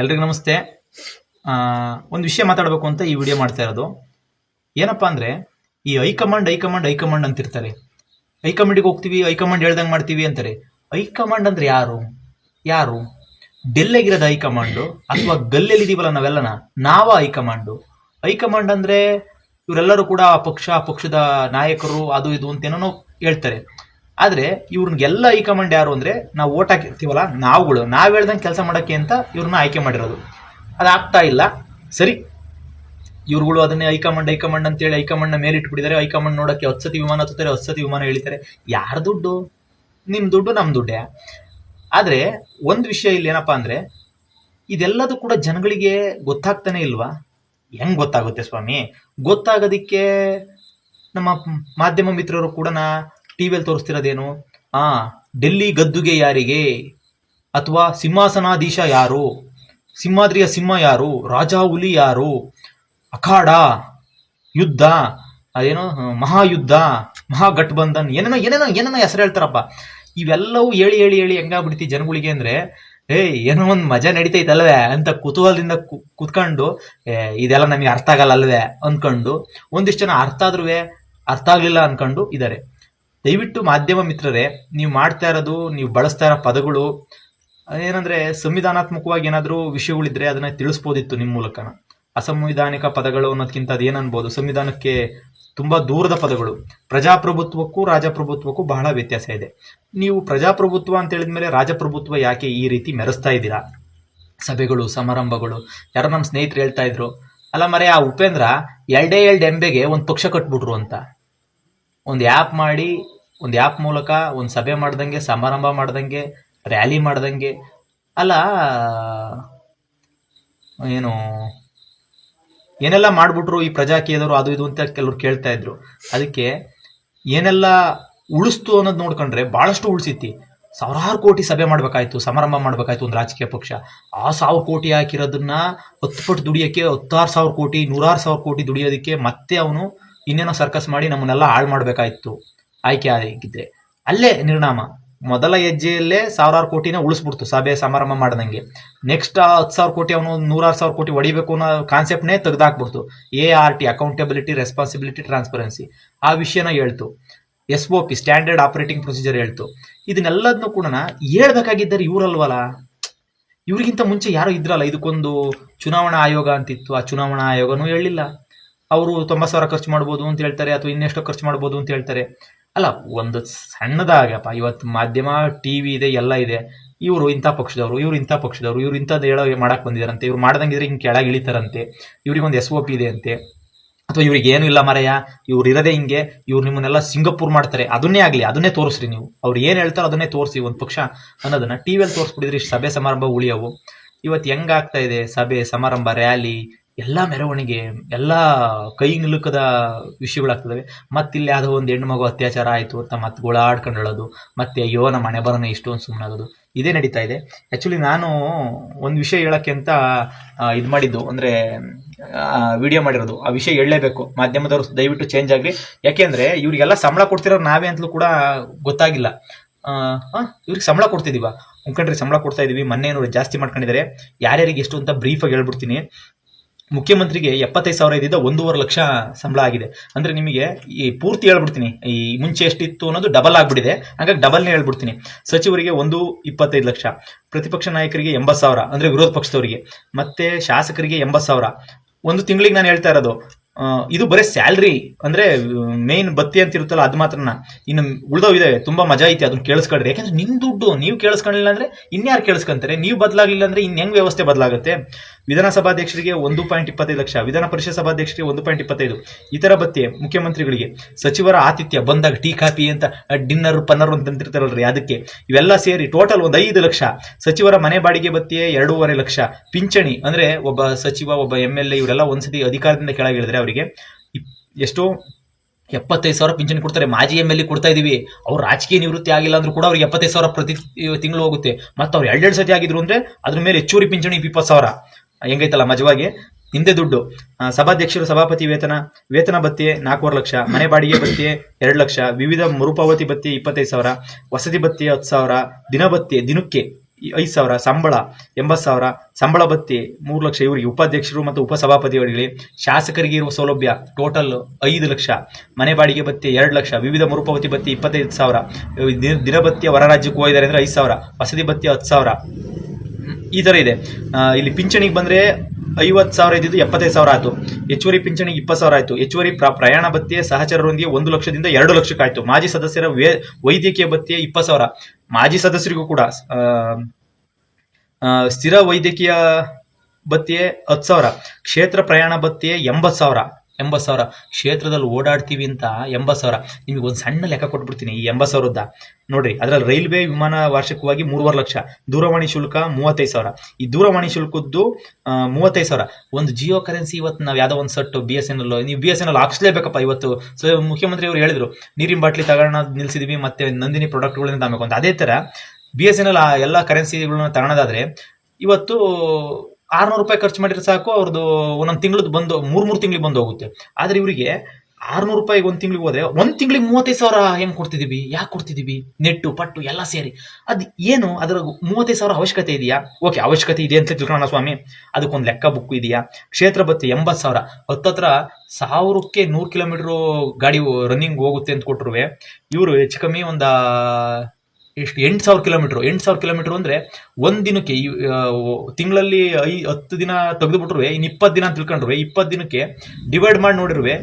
ಎಲ್ರಿಗೂ ನಮಸ್ತೆ. ಒಂದು ವಿಷಯ ಮಾತಾಡಬೇಕು ಅಂತ ಈ ವಿಡಿಯೋ ಮಾಡ್ತಾ ಇರೋದು. ಏನಪ್ಪ ಅಂದರೆ, ಈ ಹೈಕಮಾಂಡ್ ಹೈಕಮಾಂಡ್ ಹೈಕಮಾಂಡ್ ಅಂತಿರ್ತಾರೆ. ಹೈಕಮಾಂಡಿಗೆ ಹೋಗ್ತೀವಿ, ಹೈಕಮಾಂಡ್ ಹೇಳ್ದಂಗೆ ಮಾಡ್ತೀವಿ ಅಂತಾರೆ. ಹೈಕಮಾಂಡ್ ಅಂದರೆ ಯಾರು? ಯಾರು? ಡೆಲ್ಲಾಗಿರೋದು ಹೈಕಮಾಂಡು ಅಥವಾ ಗಲ್ಲೆಲ್ಲಿದೀವಲ್ಲ ನಾವೆಲ್ಲನ? ನಾವ ಹೈಕಮಾಂಡು. ಹೈಕಮಾಂಡ್ ಅಂದರೆ ಇವರೆಲ್ಲರೂ ಕೂಡ ಆ ಪಕ್ಷ, ಪಕ್ಷದ ನಾಯಕರು, ಅದು ಇದು ಅಂತೇನೋ ಹೇಳ್ತಾರೆ. ಆದ್ರೆ ಇವ್ರನ್ನೆಲ್ಲ ಹೈಕಮಾಂಡ್ ಯಾರು ಅಂದ್ರೆ ನಾವು ಓಟ್ ಹಾಕಿರ್ತೀವಲ್ಲ, ನಾವುಗಳು. ನಾವು ಹೇಳ್ದಂಗೆ ಕೆಲಸ ಮಾಡೋಕ್ಕೆ ಅಂತ ಇವ್ರನ್ನ ಆಯ್ಕೆ ಮಾಡಿರೋದು. ಅದಾಗ್ತಾ ಇಲ್ಲ. ಸರಿ. ಇವ್ರುಗಳು ಅದನ್ನೇ ಹೈಕಮಾಂಡ್ ಹೈಕಮಾಂಡ್ ಅಂತೇಳಿ ಹೈಕಮಾಂಡ್ ಮೇಲೆ ಇಟ್ಬಿಟ್ಟಿದ್ದಾರೆ. ಹೈಕಮಾಂಡ್ ನೋಡೋಕ್ಕೆ ಹತ್ತು ಸತಿ ವಿಮಾನ ಹತ್ತುತ್ತಾರೆ, ಹತ್ತು ಸತಿ ವಿಮಾನ ಹೇಳ್ತಾರೆ ಯಾರ ದುಡ್ಡು? ನಿಮ್ಮ ದುಡ್ಡು ನಮ್ಮ ದುಡ್ಡೇ. ಆದರೆ ಒಂದು ವಿಷಯ ಇಲ್ಲಿ ಏನಪ್ಪಾ ಅಂದ್ರೆ, ಇದೆಲ್ಲದೂ ಕೂಡ ಜನಗಳಿಗೆ ಗೊತ್ತಾಗ್ತಾನೆ ಇಲ್ವಾ? ಹೆಂಗ್ ಗೊತ್ತಾಗುತ್ತೆ ಸ್ವಾಮಿ? ಗೊತ್ತಾಗೋದಿಕ್ಕೆ ನಮ್ಮ ಮಾಧ್ಯಮ ಮಿತ್ರರು ಕೂಡ ನಾ ಟಿವಿಯಲ್ಲಿ ತೋರಿಸ್ತಿರೋದೇನು? ಆ, ಡೆಲ್ಲಿ ಗದ್ದುಗೆ ಯಾರಿಗೆ? ಅಥವಾ ಸಿಂಹಾಸನಾಧೀಶ ಯಾರು? ಸಿಂಹಾದ್ರಿಯ ಸಿಂಹ ಯಾರು? ರಾಜ ಹುಲಿ ಯಾರು? ಅಖಾಡ? ಯುದ್ಧ? ಅದೇನೋ, ಮಹಾಯುದ್ಧ? ಮಹಾಗಠಬಂಧನ್? ಏನೇನೋ ಏನೇನೋ ಏನೇನೋ ಹೆಸರು ಹೇಳ್ತಾರಪ್ಪ. ಇವೆಲ್ಲವೂ ಹೇಳಿ ಹೇಳಿ ಹೇಳಿ ಹೆಂಗಾಗ್ಬಿಡ್ತಿ ಜನಗಳಿಗೆ ಅಂದರೆ, ಏಯ್, ಏನೋ ಒಂದು ಮಜಾ ನಡೀತೈತಲ್ವೇ ಅಂತ ಕುತೂಹಲದಿಂದ ಕುತ್ಕೊಂಡು ಇದೆಲ್ಲ ನಮಗೆ ಅರ್ಥ ಆಗಲ್ಲ ಅಲ್ವೇ ಅಂದ್ಕೊಂಡು, ಒಂದಿಷ್ಟು ಜನ ಅರ್ಥ ಆದ್ರೂ ಅರ್ಥ ಆಗಲಿಲ್ಲ ಅಂದ್ಕೊಂಡು ಇದ್ದಾರೆ ದಯವಿಟ್ಟು ಮಾಧ್ಯಮ ಮಿತ್ರರೇ, ನೀವು ಮಾಡ್ತಾ ಇರೋದು, ನೀವು ಬಳಸ್ತಾ ಇರೋ ಪದಗಳು ಏನಂದ್ರೆ ಸಂವಿಧಾನಾತ್ಮಕವಾಗಿ ಏನಾದರೂ ವಿಷಯಗಳಿದ್ರೆ ಅದನ್ನ ತಿಳಿಸ್ಬೋದಿತ್ತು ನಿಮ್ಮ ಮೂಲಕನ ಅಸಂವಿಧಾನಿಕ ಪದಗಳು ಅನ್ನೋದಕ್ಕಿಂತ ಅದೇನನ್ಬೋದು? ಸಂವಿಧಾನಕ್ಕೆ ತುಂಬಾ ದೂರದ ಪದಗಳು. ಪ್ರಜಾಪ್ರಭುತ್ವಕ್ಕೂ ರಾಜಪ್ರಭುತ್ವಕ್ಕೂ ಬಹಳ ವ್ಯತ್ಯಾಸ ಇದೆ. ನೀವು ಪ್ರಜಾಪ್ರಭುತ್ವ ಅಂತ ಹೇಳಿದ್ಮೇಲೆ ರಾಜಪ್ರಭುತ್ವ ಯಾಕೆ ಈ ರೀತಿ ಮೆರೆಸ್ತಾ ಇದ್ದೀರಾ? ಸಭೆಗಳು, ಸಮಾರಂಭಗಳು, ಯಾರೋ ನಮ್ಮ ಸ್ನೇಹಿತರು ಹೇಳ್ತಾ ಇದ್ರು, ಅಲ್ಲ ಮರೆ, ಆ ಉಪೇಂದ್ರ ಎರಡೇ ಎರಡು ಎಂಬೆಗೆ ಒಂದು ಪಕ್ಷ ಕಟ್ಬಿಟ್ರು ಅಂತ. ಒಂದು ಆ್ಯಪ್ ಮಾಡಿ ಒಂದು ಆ್ಯಪ್ ಮೂಲಕ, ಒಂದು ಸಭೆ ಮಾಡ್ದಂಗೆ, ಸಮಾರಂಭ ಮಾಡ್ದಂಗೆ ರ್ಯಾಲಿ ಮಾಡ್ದಂಗೆ, ಅಲ್ಲ, ಏನು, ಏನೆಲ್ಲ ಮಾಡ್ಬಿಟ್ರು ಈ ಪ್ರಜಾಕೀಯದವರು, ಅದು ಇದು ಅಂತ ಕೆಲವ್ರು ಕೇಳ್ತಾ ಇದ್ರು. ಅದಕ್ಕೆ ಏನೆಲ್ಲ ಉಳಿಸ್ತು ಅನ್ನೋದು ನೋಡ್ಕೊಂಡ್ರೆ ಬಹಳಷ್ಟು ಉಳಿಸಿತಿ ಸಾವಿರಾರು ಕೋಟಿ ಸಭೆ ಮಾಡ್ಬೇಕಾಯ್ತು, ಸಮಾರಂಭ ಮಾಡ್ಬೇಕಾಯ್ತು ಒಂದು ರಾಜಕೀಯ ಪಕ್ಷ. ಆ ಸಾವಿರ ಕೋಟಿ ಹಾಕಿರೋದನ್ನ ಹತ್ತು ಪಟ್ಟು ದುಡಿಯೋಕ್ಕೆ ಹತ್ತಾರು ಸಾವಿರ ಕೋಟಿ, ನೂರಾರು ಸಾವಿರ ಕೋಟಿ ದುಡಿಯೋದಕ್ಕೆ ಮತ್ತೆ ಅವನು ಇನ್ನೇನೋ ಸರ್ಕಸ್ ಮಾಡಿ ನಮ್ಮನ್ನೆಲ್ಲ ಹಾಳು ಮಾಡ್ಬೇಕಾಯ್ತು. ಆಯ್ಕೆ ಆಗಿದ್ರೆ ಅಲ್ಲೇ ನಿರ್ಣಾಮ ಮೊದಲ ಹೆಜ್ಜೆಯಲ್ಲೇ ಸಾವಿರಾರು ಕೋಟಿನ ಉಳಿಸ್ಬಿಡ್ತು ಸಭೆ ಸಮಾರಂಭ ಮಾಡ್ದಂಗೆ. ನೆಕ್ಸ್ಟ್ ಹತ್ತು ಸಾವಿರ ಕೋಟಿ ಅವನು ನೂರಾರು ಸಾವಿರ ಕೋಟಿ ಹೊಡಿಬೇಕು ಅನ್ನೋ ಕಾನ್ಸೆಪ್ಟ್ನೇ ತೆಗೆದಾಕ್ಬಿಡ್ತು. A R T accountability responsibility transparency ಆ ವಿಷಯನ ಹೇಳ್ತು. S O P standard operating procedure ಹೇಳ್ತು. ಇದನ್ನೆಲ್ಲದನ್ನು ಕೂಡ ಹೇಳ್ಬೇಕಾಗಿದ್ದಾರೆ ಇವರಲ್ವಲ್ಲ ಇವ್ರಿಗಿಂತ ಮುಂಚೆ ಯಾರೋ ಇದ್ರಲ್ಲ. ಇದಕ್ಕೊಂದು ಚುನಾವಣಾ ಆಯೋಗ ಅಂತಿತ್ತು. ಆ ಚುನಾವಣಾ ಆಯೋಗನೂ ಹೇಳಿಲ್ಲ. ಅವರು ತೊಂಬತ್ತು ಸಾವಿರ ಖರ್ಚು ಮಾಡ್ಬೋದು ಅಂತ ಹೇಳ್ತಾರೆ ಅಥವಾ ಇನ್ನೆಷ್ಟೋ ಖರ್ಚು ಮಾಡ್ಬೋದು ಅಂತ ಹೇಳ್ತಾರೆ. ಅಲ್ಲ, ಒಂದು ಸಣ್ಣದಾಗಪ್ಪ ಇವತ್ತು ಮಾಧ್ಯಮ ಟಿವಿ ಇದೆ, ಎಲ್ಲ ಇದೆ. ಇವರು ಇಂಥ ಪಕ್ಷದವರು, ಇವರು ಇಂಥ ಪಕ್ಷದವರು, ಇವ್ರು ಇಂಥದ್ದು ಹೇಳೋ ಮಾಡಕ್ಕೆ ಬಂದಿದಾರಂತೆ, ಇವ್ರು ಮಾಡ್ದಂಗಿದ್ರೆ ಹಿಂಗೆ ಕೆಳಗೆ ಇಳಿತಾರಂತೆ ಇವ್ರಿಗೊಂದು ಎಸ್ ಒ ಪಿ ಇದೆ ಅಂತೆ. ಅಥವಾ ಇವ್ರಿಗೆ ಏನು ಇಲ್ಲ ಮರೆಯ, ಇವ್ರು ಇರೋದೇ ಹಿಂಗೆ, ಇವ್ರು ನಿಮ್ಮನ್ನೆಲ್ಲ ಸಿಂಗಾಪುರ್ ಮಾಡ್ತಾರೆ, ಅದನ್ನೇ ಆಗಲಿ, ಅದನ್ನೇ ತೋರಿಸ್ರಿ ನೀವು. ಅವ್ರು ಏನು ಹೇಳ್ತಾರೋ ಅದನ್ನೇ ತೋರಿಸಿ ಒಂದು ಪಕ್ಷ ಅನ್ನೋದನ್ನ ಟಿವಿಯಲ್ಲಿ ತೋರಿಸ್ಬಿಟ್ಟಿದ್ರಿ ಇಷ್ಟ್ ಸಭೆ ಸಮಾರಂಭ ಉಳಿಯವು. ಇವತ್ತು ಹೆಂಗಾಗ್ತಾ ಇದೆ ಸಭೆ, ಸಮಾರಂಭ, ರ್ಯಾಲಿ ಎಲ್ಲ ಮೆರವಣಿಗೆ, ಎಲ್ಲ ಕೈ ನಿಲುಕದ ಮತ್ತೆ ಇಲ್ಲಿ ಯಾವುದೋ ಒಂದು ಹೆಣ್ಣು ಮಗು ಅತ್ಯಾಚಾರ ಆಯಿತು ಅಂತ ಮತ್ತೆ ಗೋಳಾಡ್ಕೊಂಡು ಹೇಳೋದು, ಮತ್ತೆ ಅಯ್ಯೋ ನಮ್ಮ ಮನೆ ಬರೋಣ ಇಷ್ಟೊಂದು ಸುಮ್ಮನಾಗೋದು ಇದೇ ನಡೀತಾ ಇದೆ. ಆ್ಯಕ್ಚುಲಿ ನಾನು ಒಂದು ವಿಷಯ ಹೇಳಕ್ಕೆ ಅಂತ ಇದು ಮಾಡಿದ್ದು, ಅಂದರೆ ವಿಡಿಯೋ ಮಾಡಿರೋದು, ಆ ವಿಷಯ ಹೇಳಲೇಬೇಕು. ಮಾಧ್ಯಮದವರು ದಯವಿಟ್ಟು ಚೇಂಜ್ ಆಗಲಿ. ಯಾಕೆಂದರೆ ಇವರಿಗೆಲ್ಲ ಸಂಬಳ ಕೊಡ್ತಿರೋ ನಾವೇ ಅಂತಲೂ ಕೂಡ ಗೊತ್ತಾಗಿಲ್ಲ. ಇವ್ರಿಗೆ ಸಂಬಳ ಕೊಡ್ತಿದ್ದೀವ ಮುಖಂಡ್ರಿಗೆ ಸಂಬಳ ಕೊಡ್ತಾ ಇದೀವಿ ಮೊನ್ನೆ ಜಾಸ್ತಿ ಮಾಡ್ಕೊಂಡಿದ್ದಾರೆ. ಯಾರ್ಯಾರಿಗೆ ಎಷ್ಟು ಅಂತ ಬ್ರೀಫಾಗಿ ಹೇಳ್ಬಿಡ್ತೀನಿ. ಮುಖ್ಯಮಂತ್ರಿಗೆ ಎಪ್ಪತ್ತೈದು ಸಾವಿರ ಇದ್ದಿದ್ದ ಒಂದೂವರೆ ಲಕ್ಷ ಸಂಬಳ ಆಗಿದೆ. ಅಂದ್ರೆ ನಿಮಗೆ ಈ ಪೂರ್ತಿ ಹೇಳ್ಬಿಡ್ತೀನಿ. ಈ ಮುಂಚೆ ಎಷ್ಟಿತ್ತು ಅನ್ನೋದು ಡಬಲ್ ಆಗ್ಬಿಟ್ಟಿದೆ. ಹಾಗಾಗಿ ಡಬಲ್ನೇ ಹೇಳ್ಬಿಡ್ತೀನಿ. ಸಚಿವರಿಗೆ ಒಂದು ಇಪ್ಪತ್ತೈದು ಲಕ್ಷ, ಪ್ರತಿಪಕ್ಷ ನಾಯಕರಿಗೆ ಎಂಬತ್ತು ಸಾವಿರ, ಅಂದ್ರೆ ವಿರೋಧ ಪಕ್ಷದವರಿಗೆ. ಮತ್ತೆ ಶಾಸಕರಿಗೆ ಎಂಬತ್ತು ಸಾವಿರ. ಒಂದು ತಿಂಗಳಿಗೆ ನಾನು ಹೇಳ್ತಾ ಇರೋದು ಇದು ಬರೀ ಸ್ಯಾಲ್ರಿ, ಅಂದ್ರೆ ಮೇನ್ ಬತ್ತಿ ಅಂತ ಇರುತ್ತಲ್ಲ ಅದು ಮಾತ್ರನ. ಇನ್ನು ಉಳಿದೋ ಇದೆ, ತುಂಬಾ ಮಜಾ ಐತಿ ಅದನ್ನ ಕೇಳಿಸ್ಕೊಳ್ರಿ ಯಾಕಂದ್ರೆ ನಿಮ್ಮ ದುಡ್ಡು, ನೀವು ಕೇಳಿಸ್ಕೊಳ್ಳಿಲ್ಲ ಅಂದ್ರೆ ಇನ್ಯಾರು ಕೇಳಿಸ್ಕೊಂತಾರೆ? ನೀವು ಬದಲಾಗ್ಲಿಲ್ಲ ಅಂದ್ರೆ ಇನ್ನು ಹೆಂಗ್ ವ್ಯವಸ್ಥೆ ಬದಲಾಗುತ್ತೆ? ವಿಧಾನಸಭಾಧ್ಯಕ್ಷರಿಗೆ ಒಂದು ಪಾಯಿಂಟ್ ಇಪ್ಪತ್ತೈದು ಲಕ್ಷ, ವಿಧಾನ ಪರಿಷತ್ ಸಭಾಧ್ಯಕ್ಷರಿಗೆ ಒಂದು ಪಾಯಿಂಟ್ ಇಪ್ಪತ್ತೈದು. ಇತರ ಭತ್ಯೆ ಮುಖ್ಯಮಂತ್ರಿಗಳಿಗೆ ಸಚಿವರ ಆತಿಥ್ಯ ಬಂದಾಗ ಟೀ, ಕಾಫಿ ಅಂತ ಡಿನ್ನರ್, ಪನ್ನರ್ ಅಂತ ಅಂತಿರ್ತಾರಲ್ರಿ ಅದಕ್ಕೆ. ಇವೆಲ್ಲ ಸೇರಿ ಟೋಟಲ್ ಒಂದು ಐದು ಲಕ್ಷ. ಸಚಿವರ ಮನೆ ಬಾಡಿಗೆ ಭತ್ಯೆ ಎರಡೂವರೆ ಲಕ್ಷ. ಪಿಂಚಣಿ ಅಂದ್ರೆ ಒಬ್ಬ ಸಚಿವ, ಒಬ್ಬ ಎಂ ಎಲ್ ಎ ಇವರೆಲ್ಲ ಒಂದ್ಸತಿ ಅಧಿಕಾರದಿಂದ ಕೆಳಗಿಳಿದ್ರೆ ಅವರಿಗೆ ಎಷ್ಟು ಎಷ್ಟೋ ಎಪ್ಪತ್ತೈದು ಸಾವಿರ ಪಿಂಚಣಿ ಕೊಡ್ತಾರೆ. ಮಾಜಿ ಎಂ ಎಲ್ ಎ ಕೊಡ್ತಾ ಇದೀವಿ ಅವ್ರು ರಾಜಕೀಯ ನಿವೃತ್ತಿ ಆಗಿಲ್ಲ ಅಂದ್ರೂ ಕೂಡ ಅವ್ರಿಗೆ ಎಪ್ಪತ್ತೈದು ಸಾವಿರ ಪ್ರತಿ ತಿಂಗಳು ಹೋಗುತ್ತೆ. ಮತ್ತೆ ಅವ್ರು ಎರಡೆರಡು ಸತಿ ಆಗಿದ್ರು ಅಂದ್ರೆ ಅದ್ರ ಮೇಲೆ ಹೆಚ್ಚುವರಿ ಪಿಂಚಣಿ ಇಪ್ಪತ್ತು ಸಾವಿರ. ಹೆಂಗೈತಲ್ಲ ಮಜವಾಗಿ? ಹಿಂದೆ ದುಡ್ಡು. ಸಭಾಧ್ಯಕ್ಷರು ಸಭಾಪತಿ ವೇತನ ವೇತನ ಭತ್ಯೆ ನಾಲ್ಕೂವರೆ ಲಕ್ಷ, ಮನೆ ಬಾಡಿಗೆ ಭತ್ಯೆ ಎರಡು ಲಕ್ಷ, ವಿವಿಧ ಮರುಪಾವತಿ ಭತ್ಯೆ ಇಪ್ಪತ್ತೈದು ಸಾವಿರ, ವಸತಿ ಭತ್ಯೆ ಹತ್ತು ಸಾವಿರ, ದಿನ ಭತ್ಯೆ ದಿನಕ್ಕೆ ಐದು ಸಾವಿರ, ಸಂಬಳ ಎಂಬತ್ತು ಸಾವಿರ, ಸಂಬಳ ಭತ್ಯೆ ಮೂರು ಲಕ್ಷ. ಇವರಿಗೆ ಉಪಾಧ್ಯಕ್ಷರು ಮತ್ತು ಉಪಸಭಾಪತಿಯವರಿಗೆ ಶಾಸಕರಿಗೆ ಇರುವ ಸೌಲಭ್ಯ ಟೋಟಲ್ ಐದು ಲಕ್ಷ. ಮನೆ ಬಾಡಿಗೆ ಭತ್ಯೆ ಎರಡು ಲಕ್ಷ, ವಿವಿಧ ಮರುಪಾವತಿ ಭತ್ಯೆ ಇಪ್ಪತ್ತೈದು ಸಾವಿರ, ದಿನ- ದಿನಭತ್ಯೆ ಹೊರ ರಾಜ್ಯಕ್ಕೆ ಹೋಗಿದ್ದಾರೆ ಅಂದರೆ ಐದು ಸಾವಿರ, ವಸತಿ ಭತ್ಯೆ ಹತ್ತು ಸಾವಿರ. ಈ ಥರ ಇದೆ. ಇಲ್ಲಿ ಪಿಂಚಣಿಗೆ ಬಂದರೆ ಐವತ್ತು ಸಾವಿರ ಇದ್ದಿದ್ದು ಎಪ್ಪತ್ತೈದು ಸಾವಿರ ಆಯಿತು. ಹೆಚ್ಚುವರಿ ಪಿಂಚಣಿಗೆ ಇಪ್ಪತ್ತು ಸಾವಿರ ಆಯಿತು. ಹೆಚ್ಚುವರಿ ಪ್ರ, ಪ್ರಯಾಣ ಭತ್ಯೆ ಸಹಚರರೊಂದಿಗೆ ಒಂದು ಲಕ್ಷದಿಂದ ಎರಡು ಲಕ್ಷಕ್ಕೆ ಆಯಿತು. ಮಾಜಿ ಸದಸ್ಯರ ವೇ ವೈದ್ಯಕೀಯ ಭತ್ಯೆ ಇಪ್ಪತ್ತು ಸಾವಿರ. ಮಾಜಿ ಸದಸ್ಯರಿಗೂ ಕೂಡ ಸ್ಥಿರ ವೈದ್ಯಕೀಯ ಭತ್ಯೆ ಹತ್ತು ಸಾವಿರ. ಕ್ಷೇತ್ರ ಪ್ರಯಾಣ ಭತ್ಯೆ ಎಂಬತ್ತು ಸಾವಿರ. ಎಂಬತ್ತು ಸಾವಿರ. ಕ್ಷೇತ್ರದಲ್ಲಿ ಓಡಾಡ್ತೀವಿ ಅಂತ ಎಂಬತ್ತು ಸಾವಿರ. ನಿಮಗೆ ಒಂದು ಸಣ್ಣ ಲೆಕ್ಕ ಕೊಟ್ಬಿಡ್ತೀನಿ ಈ ಎಂಬತ್ತು ಸಾವಿರದ ನೋಡ್ರಿ, ಅದರಲ್ಲಿ ರೈಲ್ವೆ ವಿಮಾನ ವಾರ್ಷಿಕವಾಗಿ ಮೂರುವರೆ ಲಕ್ಷ. ದೂರವಾಣಿ ಶುಲ್ಕ ಮೂವತ್ತೈದು ಸಾವಿರ. ಈ ದೂರವಾಣಿ ಶುಲ್ಕದ್ದು ಮೂವತ್ತೈದು ಸಾವಿರ. ಒಂದು ಜಿಯೋ ಕರೆನ್ಸಿ ಇವತ್ತು ನಾವು ಯಾವುದೋ ಒಂದು ಸಟ್ಟು ಬಿ ಎಸ್ ಎನ್ ಎಲ್ ನೀವು ಬಿ ಎಸ್ ಎನ್ ಎಲ್ ಹಾಕ್ಸ್ಲೇಬೇಕಪ್ಪ ಇವತ್ತು. ಸೊ ಮುಖ್ಯಮಂತ್ರಿ ಅವರು ಹೇಳಿದ್ರು, ನೀರಿನ ಬಾಟ್ಲಿ ತಗೋಣ ನಿಲ್ಸಿದೀವಿ, ಮತ್ತೆ ನಂದಿನಿ ಪ್ರಾಡಕ್ಟ್ಗಳಿಂದ ತಗೋಬೇಕು ಅಂತ. ಅದೇ ಥರ ಬಿ ಎಸ್ ಎನ್ ಎಲ್ ಎಲ್ಲ ಕರೆನ್ಸಿಗಳನ್ನ ತಗೋಣದಾದ್ರೆ, ಇವತ್ತು ಆರ್ನೂರು ರೂಪಾಯಿ ಖರ್ಚು ಮಾಡಿದ್ರೆ ಸಾಕು ಅವ್ರದ್ದು ಒಂದೊಂದು ತಿಂಗಳದ್ದು ಬಂದು, ಮೂರು ಮೂರು ತಿಂಗಳಿಗೆ ಬಂದು ಹೋಗುತ್ತೆ. ಆದರೆ ಇವರಿಗೆ ಆರ್ನೂರು ರೂಪಾಯಿಗೆ ಒಂದು ತಿಂಗಳಿಗೆ ಹೋದ್ರೆ, ಒಂದು ತಿಂಗಳಿಗೆ ಮೂವತ್ತೈದು ಸಾವಿರ ಹೆಂಗೆ ಕೊಡ್ತಿದ್ದೀವಿ ಯಾಕೆ ಕೊಡ್ತಿದ್ದೀವಿ ನೆಟ್ಟು, ಪಟ್ಟು, ಎಲ್ಲ ಸೇರಿ. ಅದು ಏನು ಅದರ ಮೂವತ್ತೈದು ಸಾವಿರ ಅವಶ್ಯಕತೆ ಇದೆಯಾ? ಓಕೆ, ಅವಶ್ಯಕತೆ ಇದೆ ಅಂತ ತಿಳ್ಕೊಳ್ಳೋಣ ಸ್ವಾಮಿ. ಅದಕ್ಕೊಂದು ಲೆಕ್ಕ ಬುಕ್ ಇದೆಯಾ? ಕ್ಷೇತ್ರ ಬತ್ತಿ ಎಂಬತ್ತು ಸಾವಿರ. ಹತ್ತತ್ರ ಸಾವಿರಕ್ಕೆ ನೂರು ಕಿಲೋಮೀಟ್ರು ಗಾಡಿ ರನ್ನಿಂಗ್ ಹೋಗುತ್ತೆ ಅಂತ ಕೊಟ್ಟರುವೆ ಇವರು ಹೆಚ್ಚು ಕಮ್ಮಿ ಒಂದು ಎಷ್ಟು ಎಂಟು ಸಾವಿರ ಕಿಲೋಮೀಟ್ರು ಎಂಟು ಸಾವಿರ ಕಿಲೋಮೀಟ್ರ್ ಅಂದರೆ ಒಂದು ದಿನಕ್ಕೆ ಈ, ತಿಂಗಳಲ್ಲಿ ಐ ಹತ್ತು ದಿನ ತೆಗೆದುಬಿಟ್ರು ಇನ್ನು ಇಪ್ಪತ್ತು ದಿನ ಅಂತ ತಿಳ್ಕೊಂಡ್ರು ಇಪ್ಪತ್ತು ದಿನಕ್ಕೆ ಡಿವೈಡ್ ಮಾಡಿ ನೋಡಿರುವೆ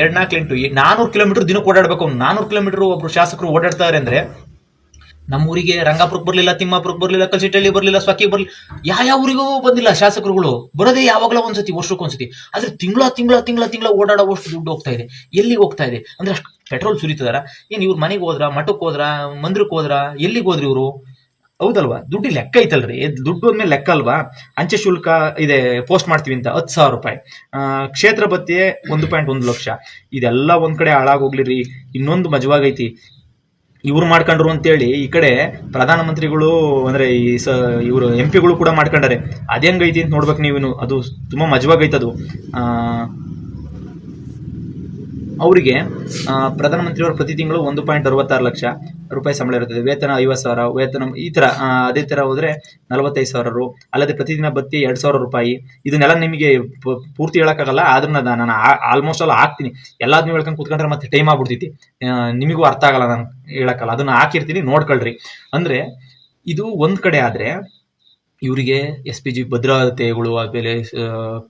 ಎರಡು ನಾಲ್ಕು ಎಂಟು ಈ ನಾನ್ನೂರು ಕಿಲೋಮೀಟ್ರ್ ದಿನಕ್ಕೆ ಓಡಾಡಬೇಕು ಅವ್ನು ನಾನ್ನೂರು ಕಿಲೋಮೀಟ್ರ್ ಒಬ್ರು ಶಾಸಕರು ಓಡಾಡ್ತಾರೆ ಅಂದರೆ ನಮ್ಮೂರಿಗೆ ರಂಗಾಪುರಕ್ಕೆ ಬರಲಿಲ್ಲ ತಿಮ್ಮಾಪುರಕ್ಕೆ ಬರಲಿಲ್ಲ ಕಲ್ಸಿಟ್ಟಳ್ಳಿ ಬರಲಿಲ್ಲ ಸ್ವಾಕಿ ಬರಲಿಲ್ಲ ಯಾವ ಊರಿಗೂ ಬಂದಿಲ್ಲ ಶಾಸಕರುಗಳು. ಬರೋದೇ ಯಾವಾಗಲೂ ಒಂದ್ಸತಿ ವರ್ಷಕ್ಕೊಂದ್ಸತಿ. ಆದ್ರೆ ತಿಂಗಳ ತಿಂಗಳ ತಿಂಗಳ ತಿಂಗಳ ಓಡಾಡೋವಷ್ಟು ದುಡ್ಡು ಹೋಗ್ತಾ ಇದೆ. ಎಲ್ಲಿ ಹೋಗ್ತಾ ಇದೆ? ಅಂದ್ರೆ ಅಷ್ಟು ಪೆಟ್ರೋಲ್ ಸುರಿತದಾರ ಏನು ಇವ್ರ ಮನೆಗೆ ಹೋದ್ರ ಮಠಕ್ಕೆ ಹೋದ್ರ ಮಂದಿರಕ್ಕೆ ಹೋದ್ರ, ಎಲ್ಲಿಗೆ ಹೋದ್ರಿ ಇವರು? ಹೌದಲ್ವಾ? ದುಡ್ಡು ಲೆಕ್ಕ ಐತಲ್ರಿ. ದುಡ್ಡು ಅಂದ್ಮೇಲೆ ಲೆಕ್ಕ ಅಲ್ವಾ? ಅಂಚೆ ಶುಲ್ಕ ಇದೆ, ಪೋಸ್ಟ್ ಮಾಡ್ತೀವಿ ಅಂತ, ಹತ್ತು ಸಾವಿರ ರೂಪಾಯಿ. ಕ್ಷೇತ್ರ ಭತ್ಯೆ ಒಂದು ಪಾಯಿಂಟ್ ಒಂದು ಲಕ್ಷ. ಇದೆಲ್ಲ ಒಂದ್ ಕಡೆ ಹಾಳಾಗೋಗ್ಲಿ ರೀ ಇನ್ನೊಂದು ಮಜವಾಗೈತಿ. ಇವ್ರು ಮಾಡ್ಕೊಂಡ್ರು ಅಂತೇಳಿ ಈ ಕಡೆ ಪ್ರಧಾನಮಂತ್ರಿಗಳು ಅಂದ್ರೆ ಈ ಸ, ಇವರು ಎಂ ಪಿಗಳು ಕೂಡ ಮಾಡ್ಕೊಂಡಾರೆ. ಅದೇಂಗೈತಿ ಅಂತ ನೋಡ್ಬೇಕು ನೀವು ಅದು ತುಂಬಾ ಮಜವಾಗೈತದು ಆ ಅವರಿಗೆ ಪ್ರಧಾನಮಂತ್ರಿಯವರು ಪ್ರತಿ ತಿಂಗಳು ಒಂದು ಪಾಯಿಂಟ್ ಅರವತ್ತಾರು ಲಕ್ಷ ರೂಪಾಯಿ ಸಂಬಳ ಇರುತ್ತದೆ. ವೇತನ ಐವತ್ತು ಸಾವಿರ, ವೇತನ ಈ ಥರ ಅದೇ ಥರ ಹೋದ್ರೆ ನಲವತ್ತೈದು ಸಾವಿರ ರು, ಅಲ್ಲದೆ ಪ್ರತಿದಿನ ಬತ್ತಿ ಎರಡು ಸಾವಿರ ರೂಪಾಯಿ. ಇದನ್ನೆಲ್ಲ ನಿಮಗೆ ಪೂರ್ತಿ ಹೇಳೋಕ್ಕಾಗಲ್ಲ ಆದ್ರೂ ನಾನು ಆಲ್ಮೋಸ್ಟ್ ಆಲ್ ಹಾಕ್ತೀನಿ. ಎಲ್ಲದನ್ನೂ ಹೇಳ್ಕೊಂಡು ಕೂತ್ಕೊಂಡ್ರೆ ಮತ್ತೆ ಟೈಮ್ ಆಗ್ಬಿಡ್ತೈತಿ. ನಿಮಗೂ ಅರ್ಥ ಆಗಲ್ಲ ನಾನು ಹೇಳಕ್ಕಲ್ಲ ಅದನ್ನ ಹಾಕಿರ್ತೀನಿ, ನೋಡ್ಕೊಳ್ರಿ. ಅಂದರೆ, ಇದು ಒಂದು ಕಡೆ ಆದರೆ ಇವರಿಗೆ ಎಸ್ ಪಿ ಜಿ ಭದ್ರತೆಗಳು ಆಮೇಲೆ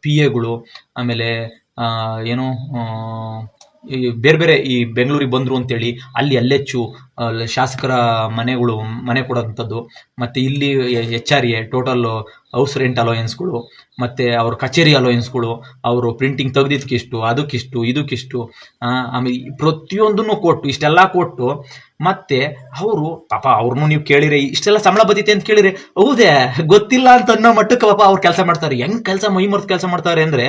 ಪಿ ಎಗಳು ಆಮೇಲೆ ಏನು ಈ ಬೇರೆ ಬೇರೆ ಈ ಬೆಂಗಳೂರಿಗೆ ಬಂದರು ಅಂತೇಳಿ ಅಲ್ಲಿ ಅಲ್ಲೆಚ್ಚು ಅಲ್ಲಿ ಶಾಸಕರ ಮನೆಗಳು, ಮನೆ ಕೊಡೋಂಥದ್ದು, ಮತ್ತು ಇಲ್ಲಿ H R A total house rent ಅಲೋಯನ್ಸ್ಗಳು ಮತ್ತು ಅವ್ರ ಕಚೇರಿ ಅಲೋಯನ್ಸ್ಗಳು ಅವರು ಪ್ರಿಂಟಿಂಗ್ ತೆಗ್ದಿದ್ದಕ್ಕಿಷ್ಟು ಅದಕ್ಕಿಷ್ಟು ಇದಕ್ಕಿಷ್ಟು ಆಮೇಲೆ ಪ್ರತಿಯೊಂದನ್ನು ಕೊಟ್ಟು, ಇಷ್ಟೆಲ್ಲ ಕೊಟ್ಟು, ಮತ್ತೆ ಅವರು, ಪಾಪ ಅವ್ರನ್ನು ನೀವು ಕೇಳಿರಿ, ಇಷ್ಟೆಲ್ಲ ಸಂಬಳ ಬದೀತೆ ಅಂತ ಕೇಳಿರಿ, ಹೌದೇ, ಗೊತ್ತಿಲ್ಲ ಅಂತ ಅನ್ನೋ ಮಟ್ಟಕ್ಕೆ ಪಾಪ ಅವ್ರು ಕೆಲಸ ಮಾಡ್ತಾರೆ. ಹೆಂಗೆ ಕೆಲಸ ಮೈ ಮರ್ತು ಕೆಲಸ ಮಾಡ್ತಾರೆ ಅಂದ್ರೆ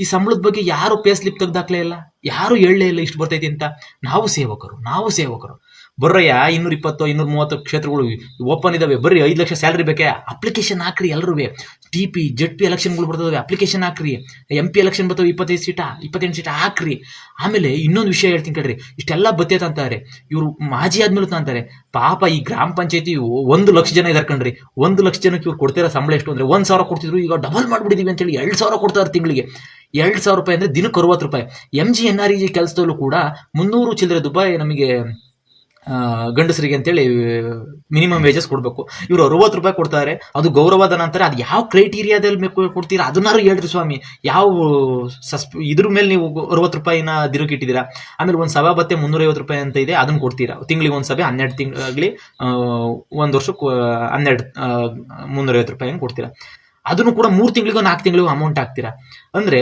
ಈ ಸಂಬಳದ ಬಗ್ಗೆ ಯಾರು ಪೇ ಸ್ಲಿಪ್ ತೆಗ್ದಾಕ್ಲೇ ಇಲ್ಲ? ಯಾರು ಹೇಳಲೇ ಇಲ್ಲ ಇಷ್ಟು ಬರ್ತೈತಿ ಅಂತ? ನಾವು ಸೇವಕರು ನಾವು ಸೇವಕರು. ಬರ್ರಯ್ಯ ಇನ್ನೂರ ಇಪ್ಪತ್ತು, ಇನ್ನೂರ ಮೂವತ್ತು ಕ್ಷೇತ್ರಗಳು ಓಪನ್ ಇದಾವೆ. ಬರ್ರಿ, ಐದು ಲಕ್ಷ ಸ್ಯಾಲ್ರಿ ಬೇಕೆ? ಅಪ್ಲಿಕೇಶನ್ ಹಾಕ್ರಿ ಎಲ್ಲರೂ ಟಿ ಪಿ ಜೆಡ್ ಪಿ ಎಲೆಕ್ಷನ್ಗಳು ಬರ್ತವೆ ಅಪ್ಲಿಕೇಶನ್ ಹಾಕ್ರಿ. ಎಂ ಪಿ ಎಲೆಕ್ಷನ್ ಬರ್ತವೆ, ಇಪ್ಪತ್ತೈದು ಸೀಟ, ಇಪ್ಪತ್ತೆಂಟು ಸೀಟ ಹಾಕ್ರಿ. ಆಮೇಲೆ ಇನ್ನೊಂದು ವಿಷಯ ಹೇಳ್ತೀನಿ ಕೇಳ್ರಿ, ಇಷ್ಟೆಲ್ಲ ಬತ್ತೇತ ಅಂತಾರೆ ಇವರು ಮಾಜಿ ಆದ್ಮೇಲೆ ಅಂತಾರೆ ಪಾಪ ಈ ಗ್ರಾಮ ಪಂಚಾಯತಿ ಒಂದು ಲಕ್ಷ ಜನ ಇದಾರೆ ಕಣ್ರಿ. ಒಂದು ಲಕ್ಷ ಜನಕ್ಕೆ ಇವ್ರು ಕೊಡ್ತಿರೋ ಸಂಬಳ ಎಷ್ಟು ಅಂದ್ರೆ ಒಂದ್ ಸಾವಿರ ಕೊಡ್ತಿದ್ರು, ಈಗ ಡಬಲ್ ಮಾಡ್ಬಿಟ್ಟಿದೀವಿ ಅಂತೇಳಿ ಎರಡು ಸಾವಿರ ಕೊಡ್ತಾರೆ ತಿಂಗಳಿಗೆ. ಎರಡು ಸಾವಿರ ರೂಪಾಯಿ ಅಂದ್ರೆ ದಿನಕ್ಕೆ ಅರವತ್ತು ರೂಪಾಯಿ. M G N R E G ಕೆಲಸದಲ್ಲೂ ಕೂಡ ಮುನ್ನೂರು ಚಿಲ್ಲರೆ ರೂಪಾಯಿ ನಮಗೆ ಗಂಡಸರಿಗೆ ಅಂತೇಳಿ ಮಿನಿಮಮ್ ವೇಜಸ್ ಕೊಡಬೇಕು. ಇವರು ಅರವತ್ತು ರೂಪಾಯಿ ಕೊಡ್ತಾರೆ, ಅದು ಗೌರವಧನ ಅಂತಾರೆ ಅದು ಯಾವ ಕ್ರೈಟೀರಿಯಾದಲ್ಲಿ ಕೊಡ್ತೀರಾ? ಅದನ್ನಾರು ಹೇಳ್ರಿ ಸ್ವಾಮಿ. ಯಾವ ಸಸ್ ಇದ್ರ ಮೇಲೆ ನೀವು ಅರವತ್ತು ರೂಪಾಯಿನ ದಿನಕ್ಕೆ ಇಟ್ಟಿದ್ದೀರಾ? ಆಮೇಲೆ ಒಂದು ಸಭಾ ಭತ್ತೆ ಮುನ್ನೂರೈವತ್ತು ರೂಪಾಯಿ ಅಂತ ಇದೆ, ಅದನ್ನ ಕೊಡ್ತೀರಾ? ತಿಂಗಳಿಗೆ ಒಂದು ಸಭೆ ಹನ್ನೆರಡು ತಿಂಗಳಾಗಲಿ ಒಂದು ವರ್ಷಕ್ಕೆ ಹನ್ನೆರಡು ಮುನ್ನೂರೈವತ್ತು ರೂಪಾಯಿ ಹಂಗೆ ಕೊಡ್ತೀರಾ? ಅದನ್ನು ಕೂಡ ಮೂರು ತಿಂಗಳಿಗೂ ನಾಲ್ಕು ತಿಂಗಳಿಗೂ ಅಮೌಂಟ್ ಹಾಕ್ತೀರಾ? ಅಂದರೆ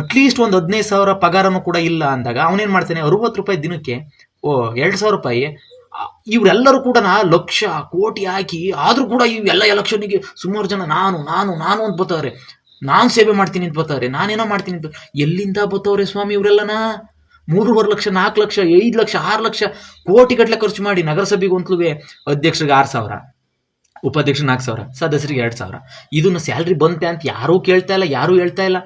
ಅಟ್ಲೀಸ್ಟ್ ಒಂದು ಹದಿನೈದು ಸಾವಿರ ಪಗಾರನೂ ಕೂಡ ಇಲ್ಲ ಅಂದಾಗ ಅವನೇನು ಮಾಡ್ತಾನೆ? ಅರವತ್ತು ರೂಪಾಯಿ ದಿನಕ್ಕೆ ಓ, ಎರಡು ಸಾವಿರ ರೂಪಾಯಿ? ಇವರೆಲ್ಲರೂ ಕೂಡ ಲಕ್ಷ, ಕೋಟಿ ಹಾಕಿ, ಆದ್ರೂ ಕೂಡ ಇವೆಲ್ಲ ಎಲೆಕ್ಷನ್ಗೆ ಸುಮಾರು ಜನ ನಾನು ನಾನು ನಾನು ಅಂತ ಬರ್ತಾರೆ ನಾನು ಸೇವೆ ಮಾಡ್ತೀನಿ ಅಂತ ಬರ್ತಾರೆ ನಾನೇನೋ ಮಾಡ್ತೀನಿ ಅಂತ ಎಲ್ಲಿಂದ ಬತ್ತವ್ರೆ ಸ್ವಾಮಿ ಇವರೆಲ್ಲನಾ? ಮೂರುವರೆ ಲಕ್ಷ, ನಾಲ್ಕು ಲಕ್ಷ, ಐದು ಲಕ್ಷ, ಆರು ಲಕ್ಷ ಕೋಟಿ ಗಟ್ಟಲೆ ಖರ್ಚು ಮಾಡಿ ನಗರಸಭೆಗೆ ಒಂದ್ಲುವೆ ಅಧ್ಯಕ್ಷರಿಗೆ ಆರು ಸಾವಿರ, ಉಪಾಧ್ಯಕ್ಷ ನಾಲ್ಕು ಸಾವಿರ, ಸದಸ್ಯರಿಗೆ ಎರಡು ಸಾವಿರ. ಇದನ್ನ ಸ್ಯಾಲ್ರಿ ಬಂತೆ ಅಂತ ಯಾರೂ ಕೇಳ್ತಾ ಇಲ್ಲ, ಯಾರೂ ಹೇಳ್ತಾ ಇಲ್ಲ.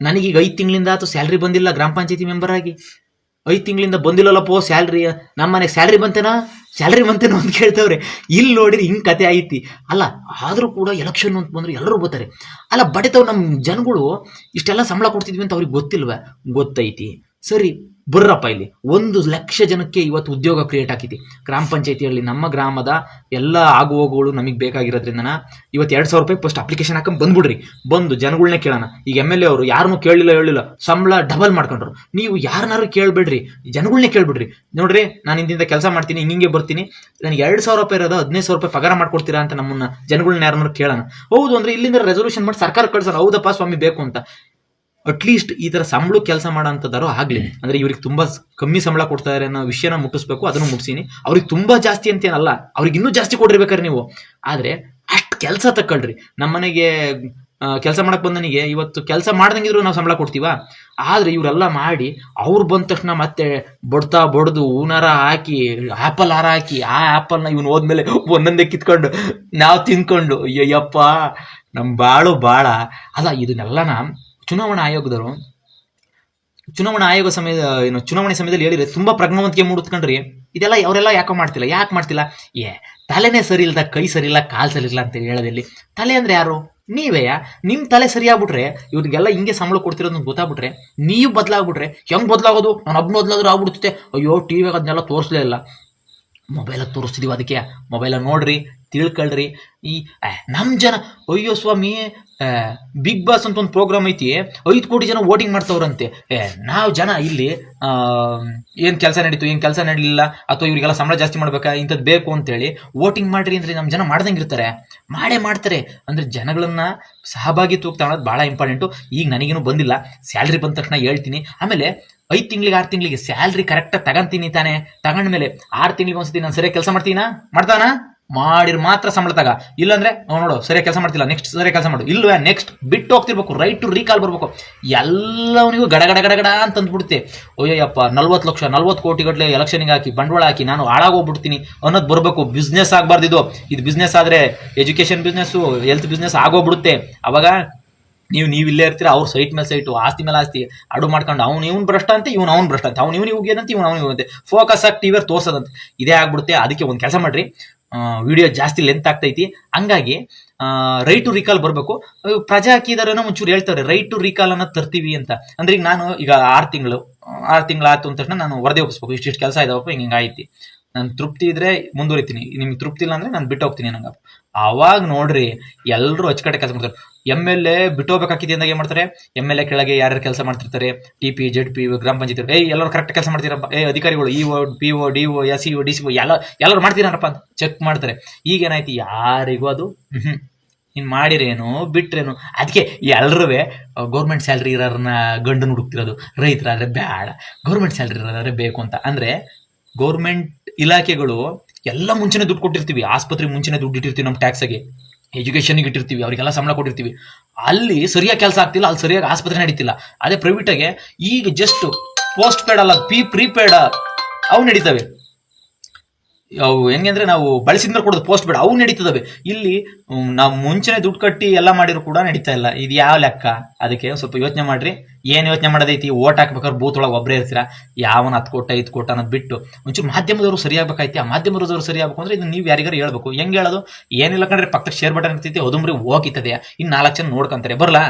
ನನಗೀಗ ಐದು ತಿಂಗಳಿಂದ ಅಥವಾ ಸ್ಯಾಲ್ರಿ ಬಂದಿಲ್ಲ, ಗ್ರಾಮ ಪಂಚಾಯತಿ ಮೆಂಬರ್ ಆಗಿ. ಐದು ತಿಂಗಳಿಂದ ಬಂದಿಲ್ಲಲ್ಲಪ್ಪ ಸ್ಯಾಲ್ರಿ. ನಮ್ಮ ಮನೆಗೆ ಸ್ಯಾಲ್ರಿ ಬಂತೇನಾ? ಸ್ಯಾಲ್ರಿ ಬಂತೇನೋ ಅಂತ ಕೇಳ್ತವ್ರೆ. ಇಲ್ಲಿ ನೋಡಿದ್ರೆ ಹಿಂಗೆ ಕತೆ ಐತಿ. ಅಲ್ಲ, ಆದರೂ ಕೂಡ ಎಲೆಕ್ಷನ್ ಅಂತ ಬಂದ್ರೆ ಎಲ್ಲರೂ ಬರ್ತಾರೆ. ಅಲ್ಲ, ಬಡಿತಾವ್ ನಮ್ಮ ಜನಗಳು ಇಷ್ಟೆಲ್ಲ ಸಂಬಳ ಕೊಡ್ತಿದ್ವಿ ಅಂತ ಅವ್ರಿಗೆ ಗೊತ್ತಿಲ್ವ? ಗೊತ್ತೈತಿ. ಸರಿ, ಬರ್ರಪ್ಪ ಇಲ್ಲಿ. ಒಂದು ಲಕ್ಷ ಜನಕ್ಕೆ ಇವತ್ತು ಉದ್ಯೋಗ ಕ್ರಿಯೇಟ್ ಆಕೈತಿ. ಗ್ರಾಮ ಪಂಚಾಯತಿಯಲ್ಲಿ ನಮ್ಮ ಗ್ರಾಮದ ಎಲ್ಲ ಆಗು ಹೋಗುಗಳು ನಮಗೆ ಬೇಕಾಗಿರೋದ್ರಿಂದ ಇವತ್ತು ಎರಡು ಸಾವಿರ ರೂಪಾಯಿ ಫಸ್ಟ್ ಅಪ್ಲಿಕೇಶನ್ ಹಾಕೊಂಡು ಬಂದ್ಬಿಡ್ರಿ. ಬಂದು ಜನಗಳನ್ನೇ ಕೇಳೋಣ. ಈಗ ಎಂ ಎಲ್ ಎ ಅವರು ಯಾರನ್ನೂ ಕೇಳಿಲ್ಲ ಹೇಳಿಲ್ಲ ಸಂಬಳ ಡಬಲ್ ಮಾಡ್ಕೊಂಡ್ರು. ನೀವು ಯಾರನ್ನಾರು ಕೇಳಬೇಡ್ರಿ. ಜನಗಳನ್ನೇ ಕೇಳ್ಬಿಡ್ರಿ. ನೋಡ್ರಿ, ನಾನು ಇಂದಿಂದ ಕೆಲಸ ಮಾಡ್ತೀನಿ ಹಿಂಗೆ ಬರ್ತೀನಿ. ನನಗೆ ಎರಡು ಸಾವಿರ ರೂಪಾಯಿ ಇರೋದು, ಹದಿನೈದು ಸಾವಿರ ರೂಪಾಯಿ ಪಗಾರ ಮಾಡ್ಕೊಡ್ತೀರಾ ಅಂತ ನಮ್ಮನ್ನ ಜನಗಳನ್ನ ಯಾರನ್ನಾರು ಕೇಳೋಣ. ಹೌದು ಅಂದ್ರೆ ಇಲ್ಲಿಂದ ರೆಸೊಲ್ಯೂಷನ್ ಮಾಡಿ ಸರ್ಕಾರ ಕಳ್ಸೋಣ. ಹೌದಪ್ಪ ಸ್ವಾಮಿ, ಬೇಕು ಅಂತ. ಅಟ್ಲೀಸ್ಟ್ ಈ ತರ ಸಂಬಳ ಕೆಲಸ ಮಾಡೋಂಥದ್ದಾರೋ ಆಗ್ಲಿ. ಅಂದ್ರೆ ಇವ್ರಿಗೆ ತುಂಬಾ ಕಮ್ಮಿ ಸಂಬಳ ಕೊಡ್ತಾ ಇದಾರೆ ಅನ್ನೋ ವಿಷಯನ ಮುಟ್ಟಿಸ್ಬೇಕು, ಅದನ್ನು ಮುಗಿಸಿನಿ ಅವ್ರಿಗೆ ತುಂಬಾ ಜಾಸ್ತಿ ಅಂತೇನಲ್ಲ, ಅವ್ರಿಗೆ ಇನ್ನೂ ಜಾಸ್ತಿ ಕೊಡಿರ್ಬೇಕಾರೆ ನೀವು. ಆದ್ರೆ ಅಷ್ಟು ಕೆಲಸ ತಕೊಳ್ರಿ ನಮ್ಮನೆಗೆ ಕೆಲಸ ಮಾಡಕ್ ಬಂದನಿಗೆ ಇವತ್ತು ಕೆಲಸ ಮಾಡ್ದಂಗಿದ್ರು ನಾವು ಸಂಬಳ ಕೊಡ್ತೀವ? ಆದ್ರೆ ಇವರೆಲ್ಲ ಮಾಡಿ, ಅವ್ರು ಬಂದ ತಕ್ಷಣ ಮತ್ತೆ ಬಡ್ತಾ ಬಡ್ದು ಹೂನಾರ ಹಾಕಿ, ಆಪಲ್ ಹಾರ ಹಾಕಿ, ಆ ಆಪಲ್ನ ಇವನು ಹೋದ್ಮೇಲೆ ಒಂದೊಂದೇ ಕಿತ್ಕೊಂಡು ನಾವು ತಿನ್ಕೊಂಡು ಅಯ್ಯಪ್ಪ ನಮ್ ಬಾಳು ಬಾಳ. ಅಲ್ಲ, ಇದನ್ನೆಲ್ಲನ ಚುನಾವಣಾ ಆಯೋಗದವರು, ಚುನಾವಣಾ ಆಯೋಗ ಸಮಯದ ಏನು ಚುನಾವಣೆ ಸಮಯದಲ್ಲಿ ಹೇಳಿದ್ರೆ ತುಂಬಾ ಪ್ರಜ್ಞಾವಂತಿಕೆ ಮೂಡಿಸ್ಕೊಂಡ್ರಿ ಇದೆಲ್ಲ ಅವರೆಲ್ಲ ಯಾಕೋ ಮಾಡ್ತಿಲ್ಲ, ಯಾಕೆ ಮಾಡ್ತಿಲ್ಲ? ಏ, ತಲೆನೇ ಸರಿ ಇಲ್ಲದ ಕೈ ಸರಿ ಇಲ್ಲ, ಕಾಲ್ ಸರಿ ಇಲ್ಲ ಅಂತ ಹೇಳೋದಿಲ್ಲಿ ತಲೆ ಅಂದ್ರೆ ಯಾರು? ನೀವೇ ನಿಮ್ಮ ತಲೆ ಸರಿಯಾಗ್ಬಿಟ್ರೆ ಇವ್ರಿಗೆಲ್ಲ ಹಿಂಗೆ ಸಂಬಳ ಕೊಡ್ತಿರೋದು ಗೊತ್ತಾಗ್ಬಿಟ್ರೆ, ನೀವು ಬದಲಾಗ್ಬಿಟ್ರೆ, ಹೆಂಗ್ ಬದಲಾಗೋದು? ನಾನು ಒಬ್ಬ ಬದಲಾದ್ರೂ ಆಗ್ಬಿಡ್ತೈತೆ. ಅಯ್ಯೋ ಟಿವಿಯಾಗ ಅದನ್ನೆಲ್ಲ ತೋರಿಸ್ಲೇ ಇಲ್ಲ. ಮೊಬೈಲಾಗ ತೋರಿಸ್ತಿದೀವಿ ಅದಕ್ಕೆ. ಮೊಬೈಲ ನೋಡ್ರಿ ತಿಳ್ಕೊಳ್ರಿ. ಈ ನಮ್ಮ ಜನ, ಅಯ್ಯೋ ಸ್ವಾಮಿ ಬಿಗ್ ಬಾಸ್ ಅಂತ ಒಂದು ಪ್ರೋಗ್ರಾಮ್ ಐತಿ, ಐದು ಕೋಟಿ ಜನ ವೋಟಿಂಗ್ ಮಾಡ್ತವ್ರಂತೆ. ಏ, ನಾವು ಜನ ಇಲ್ಲಿ ಏನು ಕೆಲಸ ನಡೀತು, ಏನು ಕೆಲಸ ನಡಲಿಲ್ಲ, ಅಥವಾ ಇವರಿಗೆಲ್ಲ ಸಂಬಳ ಜಾಸ್ತಿ ಮಾಡ್ಬೇಕಾ ಇಂಥದ್ದು ಬೇಕು ಅಂತೇಳಿ ವೋಟಿಂಗ್ ಮಾಡ್ರಿ ಅಂದರೆ ನಮ್ಮ ಜನ ಮಾಡ್ದಂಗೆ ಇರ್ತಾರೆ. ಮಾಡೇ ಮಾಡ್ತಾರೆ. ಅಂದರೆ ಜನಗಳನ್ನ ಸಹಭಾಗಿತ್ವ ತಗೊಳೋದು ಭಾಳ ಇಂಪಾರ್ಟೆಂಟು ಈಗ ನನಗೇನು ಬಂದಿಲ್ಲ. ಸ್ಯಾಲ್ರಿ ಬಂದ ತಕ್ಷಣ ಹೇಳ್ತೀನಿ. ಆಮೇಲೆ ಐದು ತಿಂಗಳಿಗೆ, ಆರು ತಿಂಗಳಿಗೆ ಸ್ಯಾಲ್ರಿ ಕರೆಕ್ಟಾಗಿ ತಗೊಂತೀನಿ ತಾನೆ. ತಗೊಂಡ್ಮೇಲೆ ಆರು ತಿಂಗಳಿಗೆ ಒಂದ್ಸತಿ ನಾನು ಸರಿಯಾಗಿ ಕೆಲಸ ಮಾಡ್ತೀನಾ? ಮಾಡ್ತಾನ? ಮಾಡಿರ್ ಮಾತ್ರ ಸಂಬಳ ತಗ ಇಲ್ಲಾಂದ್ರೆ ನೋಡು, ಸರಿಯಾಗಿ ಕೆಲಸ ಮಾಡ್ತಿಲ್ಲ ನೆಕ್ಸ್ಟ್ ಸರಿಯಾಗಿ ಕೆಲಸ ಮಾಡು. ಇಲ್ವೇ ನೆಕ್ಸ್ಟ್ ಬಿಟ್ಟು ಹೋಗ್ತಿರ್ಬೇಕು ರೈಟ್ ಟು ರೀಕಾಲ್ ಬರ್ಬೇಕು. ಎಲ್ಲವನಿಗೂ ಗಡ ಗಡ ಗಡ ಗಡ ಅಂತ ಅಂದ್ಬಿಡುತ್ತೆ. ಅಯ್ಯಪ್ಪ ನಲ್ವತ್ತು ಲಕ್ಷ, ನಲ್ವತ್ತು ಕೋಟಿ ಗಟ್ಟಲೆ ಎಲೆಕ್ಷನ್ಗೆ ಹಾಕಿ, ಬಂಡವಾಳ ಹಾಕಿ, ನಾನು ಹಾಳಾಗೋಗ್ಬಿಡ್ತೀನಿ ಅನ್ನೋದು ಬರಬೇಕು. ಬಿಸ್ನೆಸ್ ಆಗಬಾರ್ದು ಇದು ಬಿಸ್ನೆಸ್ ಆದರೆ ಎಜುಕೇಷನ್ ಬಿಸ್ನೆಸ್ಸು ಹೆಲ್ತ್ ಬಿಸ್ನೆಸ್ ಆಗೋಗ್ಬಿಡುತ್ತೆ. ಅವಾಗ ನೀವು ನೀವು ಇಲ್ಲೇ ಇರ್ತೀರ, ಅವ್ರ ಸೈಟ್ ಮೇಲೆ ಸೈಟು ಆಸ್ತಿ ಮೇಲೆ ಆಸ್ತಿ, ಅಡು ಮಾಡ್ಕೊಂಡು, ಅವ್ನು ಇವ್ನು ಭ್ರಷ್ಟ ಅಂತ, ಇವ್ನು ಅವ್ನು ಭ್ರಷ್ಟ ಅಂತ, ಅವ್ನು ಇವ್ನು ಹೋಗ್ಯದಂತ, ಇವ್ನು ಅವ್ನು ಹೋಗುತ್ತೆ ಫೋಕಸ್ ಆಗಿ ಟಿವಿಯರ್ ತೋರ್ಸೋದಂತೆ. ಇದೇ ಆಗ್ಬಿಡುತ್ತೆ, ಅದಕ್ಕೆ ಒಂದು ಕೆಲಸ ಮಾಡ್ರಿ. ವಿಡಿಯೋ ಜಾಸ್ತಿ ಲೆಂತ್ ಆಗ್ತೈತಿ. ಹಂಗಾಗಿ ರೈಟ್ ಟು ರಿಕಾಲ್ ಬರಬೇಕು. ಪ್ರಜಾ ಹಾಕಿದಾರೇನೋ ಒಂಚೂರು ಹೇಳ್ತಾರೆ ರೈಟ್ ಟು ರಿಕಾಲ್ ಅನ್ನ ತರ್ತೀವಿ ಅಂತ. ಅಂದ್ರೆ ಈಗ ನಾನು ಈಗ ಆರು ತಿಂಗಳು ಆರು ತಿಂಗಳು ಆಯ್ತು ಅಂತ ನಾನು ವರದಿ ಒಪ್ಪಿಸ್ಬೇಕು. ಇಷ್ಟಿಷ್ಟು ಕೆಲಸ ಇದಾವಪ್ಪ, ಹಿಂಗೆ ಹಿಂಗೆ ಆಯ್ತಿ. ನಾನು ತೃಪ್ತಿ ಇದ್ರೆ ಮುಂದುವರಿತೀನಿ. ನಿಮ್ಗೆ ತೃಪ್ತಿ ಇಲ್ಲ ಅಂದ್ರೆ ನಾನು ಬಿಟ್ಟು ಹೋಗ್ತೀನಿ ನಂಗೆ ಅವಾಗ ನೋಡ್ರಿ ಎಲ್ಲರೂ ಅಚ್ಚುಕಟ್ಟೆ ಕೆಲಸ ಮಾಡ್ತಾರೆ. ಎಂ ಎಲ್ ಎ ಬಿಟ್ಟೋಗ್ಬೇಕಾಗಿದೆ ಅಂದಾಗ ಏನ್ ಮಾಡ್ತಾರೆ? ಎಂ ಎಲ್ ಎ ಕೆಳಗೆ ಯಾರ್ಯಾರು ಕೆಲಸ ಮಾಡ್ತಿರ್ತಾರೆ? ಟಿ ಪಿ ಜೆಡ್ ಪಿ ಗ್ರಾಮ ಪಂಚಾಯತ್ ಏ ಎಲ್ಲರೂ ಕರೆಕ್ಟ್ ಕೆಲಸ ಮಾಡ್ತೀರಪ್ಪ ಏ ಅಧಿಕಾರಿಗಳು E O P O D O S E D C O ಎಲ್ಲ ಎಲ್ಲರೂ ಮಾಡ್ತೀರಪ್ಪ ಅಂತ ಚೆಕ್ ಮಾಡ್ತಾರೆ. ಈಗ ಏನಾಯ್ತು? ಯಾರಿಗೂ ಅದು, ಹ್ಮ್ ಮಾಡಿರೇನು, ಬಿಟ್ರೇನು? ಅದಕ್ಕೆ ಎಲ್ರೂ ಗೌರ್ಮೆಂಟ್ ಸ್ಯಾಲ್ರಿ ಇರೋರನ್ನ ಗಂಡನ ಹುಡುಕ್ತಿರೋದು. ರೈತರಾದ್ರೆ ಬೇಡ ಗೌರ್ಮೆಂಟ್ ಸ್ಯಾಲ್ರಿ ಇರೋದಾದ್ರೆ ಬೇಕು ಅಂತ. ಅಂದ್ರೆ ಗೌರ್ಮೆಂಟ್ ಇಲಾಖೆಗಳು ಎಲ್ಲ ಮುಂಚೆನೆ ದುಡ್ಡು ಕೊಟ್ಟಿರ್ತೀವಿ. ಆಸ್ಪತ್ರೆಗೆ ಮುಂಚೆನೆ ದುಡ್ಡು ಇಟ್ಟಿರ್ತೀವಿ ನಮ್ಮ ಟ್ಯಾಕ್ಸ್ಗೆ ಎಜುಕೇಶನ್ಗೆ ಇಟ್ಟಿರ್ತೀವಿ ಅವರಿಗೆಲ್ಲ ಸಂಬಳ ಕೊಟ್ಟಿರ್ತೀವಿ. ಅಲ್ಲಿ ಸರಿಯಾಗಿ ಕೆಲಸ ಆಗ್ತಿಲ್ಲ, ಅಲ್ಲಿ ಸರಿಯಾಗಿ ಆಸ್ಪತ್ರೆ ನಡೀತಿಲ್ಲ. ಅದೇ ಪ್ರೈವೇಟಾಗೆ ಈಗ ಜಸ್ಟ್ ಪೋಸ್ಟ್ ಪೇಡ್ ಅಲ್ಲ ಪಿ ಪ್ರೀಪೇಡ್ ಅವು ನಡೀತವೆ. ಅವು ಹೆಂಗಂದ್ರೆ ನಾವು ಬಳಸಿದ್ಮೇಲೆ ಕೊಡೋದು ಪೋಸ್ಟ್ ಬೇಡ, ಅವು ನಡೀತದವೆ. ಇಲ್ಲಿ ನಾವು ಮುಂಚೆನೆ ದುಡ್ಡು ಕಟ್ಟಿ ಎಲ್ಲ ಮಾಡಿದ್ರು ಕೂಡ ನಡೀತಾ ಇಲ್ಲ. ಇದು ಯಾವ ಲೆಕ್ಕ? ಅದಕ್ಕೆ ಸ್ವಲ್ಪ ಯೋಚನೆ ಮಾಡ್ರಿ. ಏನು ಯೋಚನೆ ಮಾಡೋದೈತಿ? ಓಟ್ ಹಾಕ್ಬೇಕಾದ್ರೆ ಬೂತ್ ಒಳಗೆ ಒಬ್ಬರೇ ಇರ್ತೀರಾ? ಯಾವನ ಹತ್ತು ಕೋಟ ಐದು ಕೋಟ ಅನ್ನೋದು ಬಿಟ್ಟು. ಒಂಚೂರು ಮಾಧ್ಯಮದವರು ಸರಿಯಾಗಬೇಕಾಯ್ತು? ಆ ಮಾಧ್ಯಮದವರು ಸರಿ ಆಗ್ಬೇಕು ಅಂದ್ರೆ ಇದು ನೀವು ಯಾರಿಗಾರು ಹೇಳ್ಬೇಕು. ಹೆಂಗ್ ಹೇಳೋದು? ಏನಿಲ್ಲ ಕಂಡ್ರೆ ಪಕ್ಕಕ್ಕೆ ಶೇರ್ ಬಟನ್ ಇರ್ತೈತಿ ಹೊದುಮ್ರಿ ಹೋಗಿತ್ತದೆ ಇನ್ನು ನಾಲ್ಕು ಜನ ನೋಡ್ಕೊಂತಾರೆ. ಬರಲ್ಲ